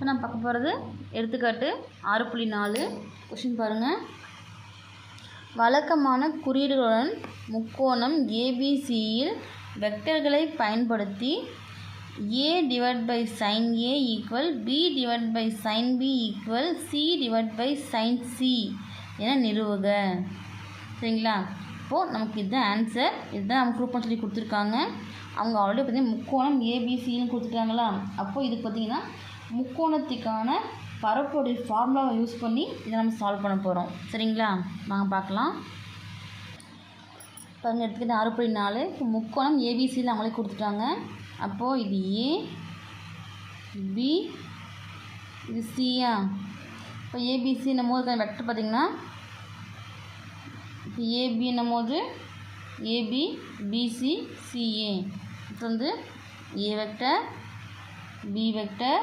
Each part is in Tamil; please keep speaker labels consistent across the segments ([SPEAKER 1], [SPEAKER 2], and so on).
[SPEAKER 1] இப்போ நான் பார்க்க போகிறது எடுத்துக்காட்டு ஆறு புள்ளி நாலு கொஷின் பாருங்கள் வழக்கமான குறியீடுகளுடன் முக்கோணம் ஏபிசியில் வெக்டர்களை பயன்படுத்தி A divide by sine A equal B divide by sine B equal C divide by sine C என நிறுவுக. சரிங்களா? இப்போது நமக்கு இதுதான் ஆன்சர் இதுதான் நம்ம குரூப் சொல்லி கொடுத்துருக்காங்க. அவங்க ஆல்ரெடி பார்த்தீங்கன்னா முக்கோணம் ஏபிசின்னு கொடுத்துருக்காங்களா அப்போது இது பார்த்தீங்கன்னா முக்கோணத்துக்கான பரப்போடைய ஃபார்முலாவை யூஸ் பண்ணி இதை நம்ம சால்வ் பண்ண போகிறோம் சரிங்களா? வாங்க பார்க்கலாம். பாருங்கள் எடுத்துக்கிட்டு ஆறு புள்ளி நாலு. இப்போ முக்கோணம் ஏபிசியில் அவங்களே கொடுத்துட்டாங்க. அப்போது இது ஏ பி இது சியா இப்போ ஏபிசின்னும் போது வெக்டர் பார்த்திங்கன்னா இப்போ ஏபி போது ஏபி பிசி சிஏ இப்போ வந்து A vector B vector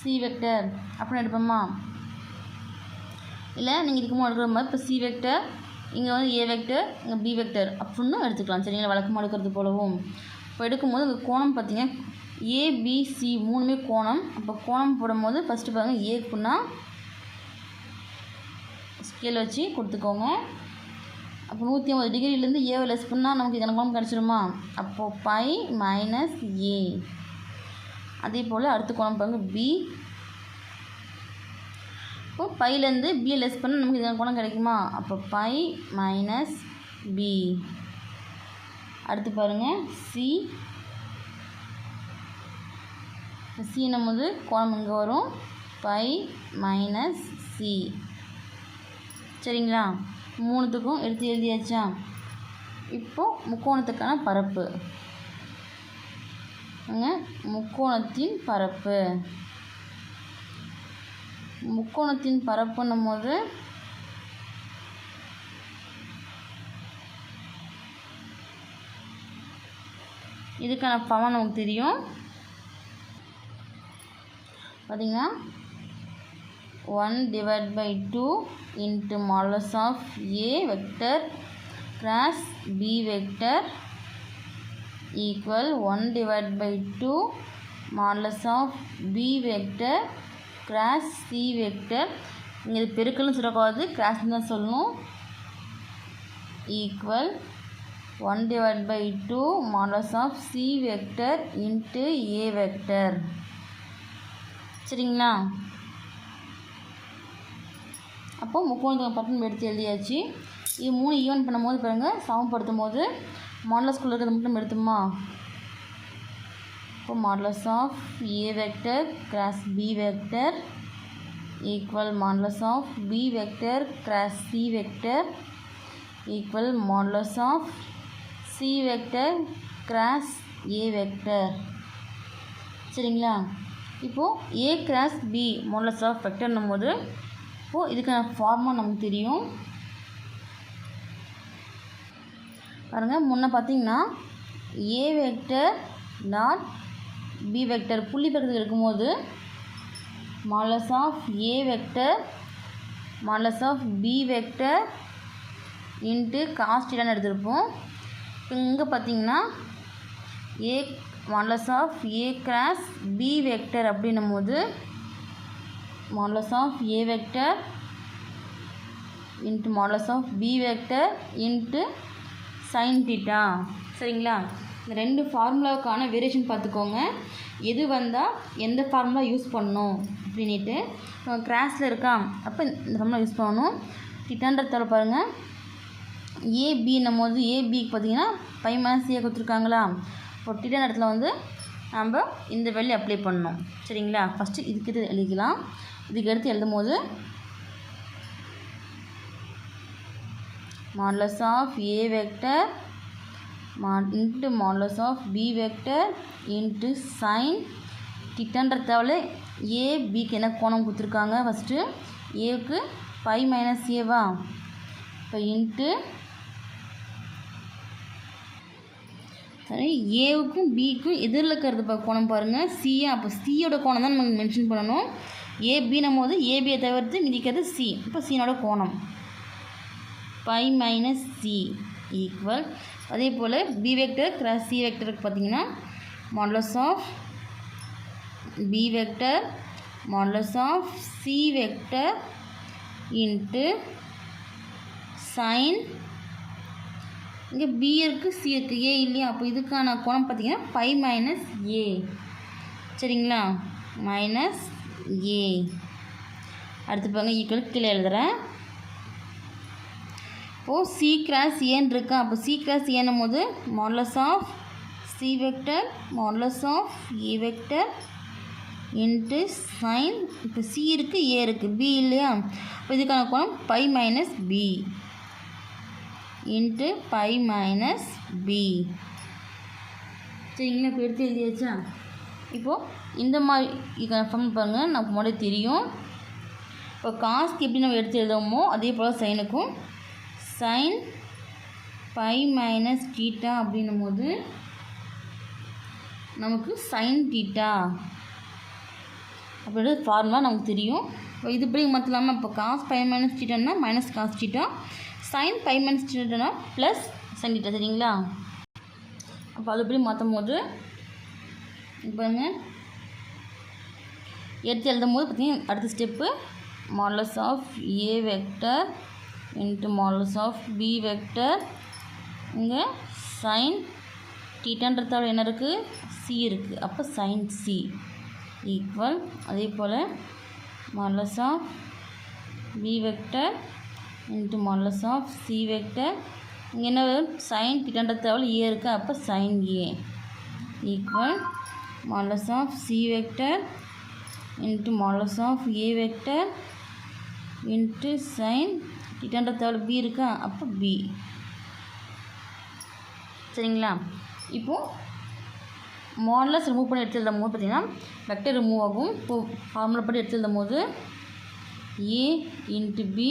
[SPEAKER 1] C vector. அப்படின்னு எடுப்போமா? இல்லை நீங்கள் இதுக்கு எடுக்கிற மாதிரி இப்போ சி வெக்டர் இங்கே வந்து ஏ வெக்டர் இங்கே பி வெக்டர் அப்படின்னு எடுத்துக்கலாம். சரிங்களா? வழக்கமாக எடுக்கிறது போலவும். இப்போ எடுக்கும்போது இந்த கோணம் பார்த்தீங்கன்னா ஏபிசி மூணுமே கோணம். அப்போ கோணம் போடும்போது ஃபஸ்ட்டு பாருங்கள் ஏ ஸ்கேல் வச்சு கொடுத்துக்கோங்க. அப்போ நூற்றி ஐம்பது டிகிரிலேருந்து ஏவை லெஸ் பண்ணால் நமக்கு இத்தனை கோணம் கிடச்சிருமா அப்போது பை மைனஸ் ஏ அதே போல் அடுத்த கோணம் பாருங்கள் பி இப்போ பைலேருந்து பி லெஸ் பண்ணால் நமக்கு இத்தனை கோணம் கிடைக்குமா? அப்போ பை மைனஸ் பி அடுத்து பாருங்கள் சி சின்னும் போது கோணம் இங்கே வரும். பை மைனஸ் சி சரிங்களா? மூணுத்துக்கும் எடுத்து எழுதியாச்சா? இப்போது முக்கோணத்துக்கான பரப்பு. முக்கோணத்தின் பரப்பு. முக்கோணத்தின் பரப்புன்னும் போது இதுக்கான பவன் நமக்கு தெரியும். பார்த்தீங்கன்னா one divide by two into modulus of A vector cross B vector equal one divide by two modulus of B vector cross C vector இங்கே இது பெருக்கல்னு சொல்லக்கூடாது கிராஸ்னு தான் சொல்லணும். Equal one divide by two modulus of C vector into A vector சரிங்களா? அப்போது முக்கோணத்துக்கு பட்டன் எடுத்து எழுதியாச்சு. இது மூணு ஈவன் பண்ணும்போது பாருங்கள் சமப்படுத்தும் போது மாடலஸ்குள்ளே இருக்கிறது மட்டும் எடுத்துமா இப்போ modulus of A vector cross B vector equal modulus of B vector cross C vector equal modulus of C vector cross A vector சரிங்களா? இப்போது A cross B modulus of வெக்டர்னும் போது இப்போது இதுக்கான ஃபார்மாக நமக்கு தெரியும். பாருங்கள் முன்ன பார்த்தீங்கன்னா A vector dot B vector புள்ளி பக்கத்தில் இருக்கும்போது modulus of A vector modulus of B vector into காஸ்டிடான்னு எடுத்திருப்போம். இப்போ இங்கே பார்த்தீங்கன்னா A modulus of A cross B vector அப்படின்னும் போது modulus of A vector into modulus of B vector into sine theta சரிங்களா? இந்த ரெண்டு ஃபார்முலாவுக்கான வேரியேஷன் பார்த்துக்கோங்க. எது வந்தால் எந்த ஃபார்முலா யூஸ் பண்ணணும் அப்படின்ட்டு கிராஸில் இருக்கா? அப்போ இந்த ஃபார்முலா யூஸ் பண்ணணும். திட்டான்றதால பாருங்கள் ஏபின்னும் போது ஏபிக்கு பார்த்தீங்கன்னா பை மைனஸ் ஏ கொடுத்துருக்காங்களா? இப்போ திட்டான இடத்துல வந்து நம்ம இந்த வேல்யூ அப்ளை பண்ணணும். சரிங்களா? ஃபஸ்ட்டு இதுக்கு எழுதிக்கலாம். இதுக்கு எடுத்து எழுதும் போது மாடலஸ் ஆஃப் ஏ வெக்டர் மா into modulus of vector into into sine திட்டன்ற தேவையில் ஏ பிக்கு என்ன கோணம் கொடுத்துருக்காங்க? ஃபஸ்ட்டு ஏவுக்கு பை மைனஸ் ஏவா இப்போ இன்ட்டு சரி ஏவுக்கும் பிக்கும் எதிரில் இருக்கிறது பா கோணம் பாருங்கள் சியா அப்போ சியோட கோணம் தான் நம்ம மென்ஷன் பண்ணணும். ஏபின்னும் போது ஏபியை தவிர்த்து மிதிக்கிறது சி இப்போ சீனோட கோணம். பை மைனஸ் சி ஈக்குவல் அதே போல் பி வெக்டர் கிராஸ் சி வெக்டருக்கு பார்த்தீங்கன்னா modulus of B vector modulus of C vector into sine இங்கே பி இருக்குது சி இருக்குது ஏ இல்லையா? அப்போ இதுக்கான கோணம் பார்த்தீங்கன்னா பை மைனஸ் ஏ சரிங்களா? மைனஸ் ஏ அடுத்து பாருங்க ஈக்குவல் கீழே எழுதுகிறேன் இப்போது சி கிராஸ் ஏன்னு இருக்கா? அப்போ சி கிராஸ் ஏன்னும் போது modulus of C vector modulus of A vector into sine இப்போ சி இருக்குது ஏ இருக்குது பி இல்லையா? இப்போ இதுக்கான கோணம் pi minus B into pi minus B சரிங்களா இப்போ எடுத்து எழுதியாச்சா? இப்போது இந்த மாதிரி இதுக்கான ஃபார்ம் பாருங்கள் நமக்கு முன்னாடி தெரியும். இப்போ காஸ்க்கு எப்படி நம்ம எடுத்து எழுதுவோமோ அதே போல் சைனுக்கும் சைன் பை மைனஸ் டீட்டா அப்படின்னும் போது நமக்கு சைன் டீட்டா அப்படின்றது ஃபார்முலா நமக்கு தெரியும். இப்போ இது இப்படி இல்லாமல் இப்போ cos pi minus டீட்டானா minus cos theta sine pi minus டீட்டானா plus sine theta சரிங்களா? அப்போ அது எப்படி மாற்றும் போது பாருங்க. எடுத்து எழுதும் போது பார்த்திங்கன்னா அடுத்த step modulus of A vector into modulus of B vector இங்கே சைன் டீட்டான்றதோட என்ன இருக்குது சி இருக்குது அப்போ சைன் சி ஈக்குவல் அதே போல் modulus of B vector into modulus of C vector இங்கே என்ன சைன் டீட்டான்றதாவில் ஏ இருக்குது அப்போ sine A equal modulus of C vector into modulus of A vector into sine டீட்டான்றதாவில் B இருக்கா? அப்போ பி சரிங்களா? இப்போது மாடலஸ் ரிமூவ் பண்ணி எடுத்து எழுதும் போது பார்த்தீங்கன்னா வெக்டர் ரிமூவ் ஆகும். இப்போ ஃபார்முலா படி எடுத்து எழுதும் போது A into B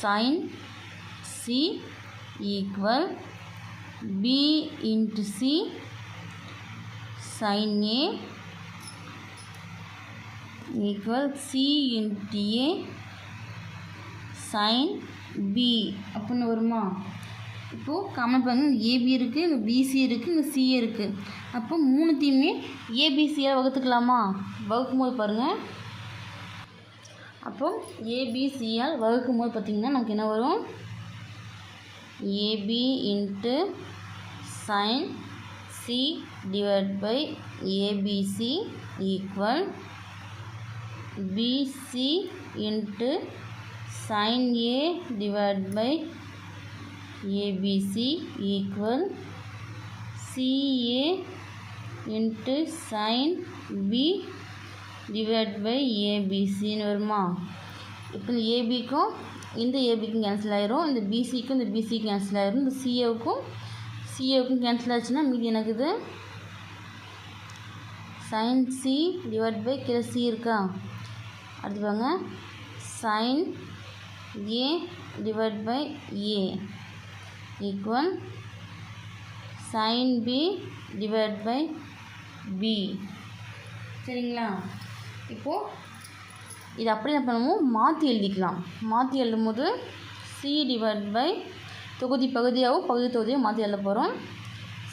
[SPEAKER 1] sine C equal B into C sine A equal C into A sine B அப்படின்னு வருமா? இப்போது காமன் பாருங்க. ஏபி இருக்குது இங்கே பிசி இருக்குது இங்கே சிஏ இருக்குது அப்போ மூணுத்தையுமே ஏபிசியாக வகுத்துக்கலாமா? வகுக்கும் போது பாருங்கள் அப்போ ஏபிசியால் வகுக்கும் போது பார்த்திங்கன்னா நமக்கு என்ன வரும்? AB into sine C divide by ABC equal BC into sine A divide by ABC equal CA into sine B divide by ஏபிசின்னு வருமா? இப்போ இந்த ஏபிக்கும் இந்த ஏபிக்கும் கேன்சல் ஆயிரும். இந்த பிசிக்கும் இந்த பிசி கேன்சல் ஆயிரும். இந்த சிஏவுக்கும் சிஏவுக்கும் கேன்சல் ஆச்சுன்னா மீதி எனக்கு இது சைன் சி டிவைட் பை கீழே சி இருக்கா? அடுத்து வாங்க sine A divided by A equal sine B divided by B சரிங்களா? இப்போது இது அப்படி என்ன பண்ணுவோம்? மாற்றி எழுதிக்கலாம். மாற்றி எழுதும் போது சி டிவைட் பை தொகுதி பகுதியாகவும் பகுதி தொகுதியாக மாற்றி எழுத போகிறோம்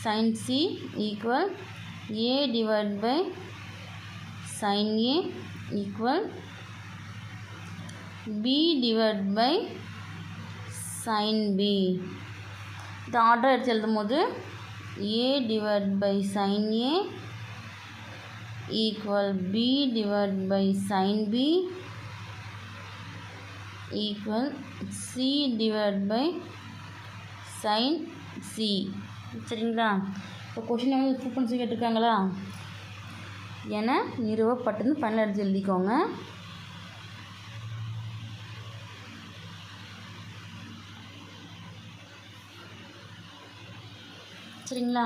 [SPEAKER 1] sine C equal A divide by sine A equal B divide by sine B இந்த ஆர்டர் எடுத்து எழுதும் போது A divide by sine A equal b divided by sin b equal c divided by sin c. சரிங்களா? இப்போ கொஷின் வந்து ப்ரூவ் பண்ணி கேட்டிருக்காங்களா? என நிறுவப்பட்டதுன்னு ஃபைனல் எடுத்து எழுதிக்கோங்க. சரிங்களா?